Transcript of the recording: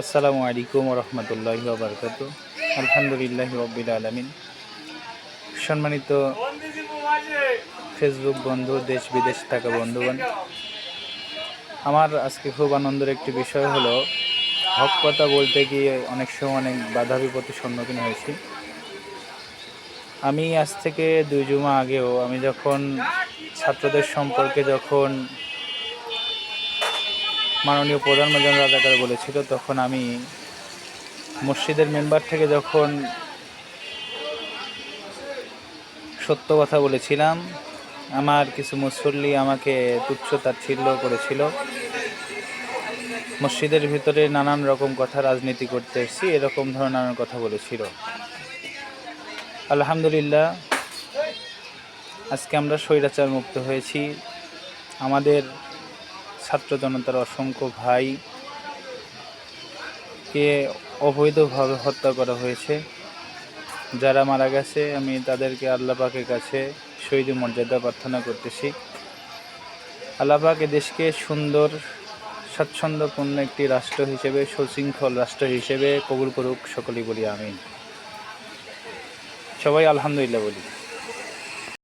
আসসালামু আলাইকুম রহমতুল্লাহ বারকাত। আলহামদুলিল্লাহ রবিল আলমিন। সম্মানিত ফেসবুক বন্ধু, দেশ বিদেশ থাকা বন্ধুগণ, আমার আজকে খুব আনন্দের একটি বিষয় হলো, হক কথা বলতে গিয়ে অনেক সময় অনেক বাধা বিপত্তির সম্মুখীন হয়েছি। আমি আজ থেকে দুই জুমা আগেও আমি যখন ছাত্রদের সম্পর্কে যখন মাননীয় প্রধানমন্ত্রী রাজাকার বলেছিল, তখন আমি মসজিদের মেম্বার থেকে যখন সত্য কথা বলেছিলাম, আমার কিছু মুসল্লি আমাকে তুচ্ছ তাচ্ছিল্য করেছিল। মসজিদের ভিতরে নানান রকম কথা, রাজনীতি করতে এসেছি, এরকম ধরনের নানান কথা বলেছিল। আলহামদুলিল্লাহ, আজকে আমরা স্বৈরাচার মুক্ত হয়েছি। আমাদের ছাত্র জনতার অসংখ্য ভাই কে অবৈধভাবে হত্যা করা হয়েছে। যারা মারা গেছে, আমি তাদেরকে আল্লাহ পাকের কাছে শহীদ মর্যাদা প্রার্থনা করতেছি। আল্লাহ পাক দেশকে সুন্দর, স্বাচ্ছন্দ্যপূর্ণ একটি রাষ্ট্র হিসেবে, সুশৃঙ্খল রাষ্ট্র হিসেবে কবুল করুক, সকলেই বলি আমিন। সবাই আলহামদুলিল্লাহ বলি।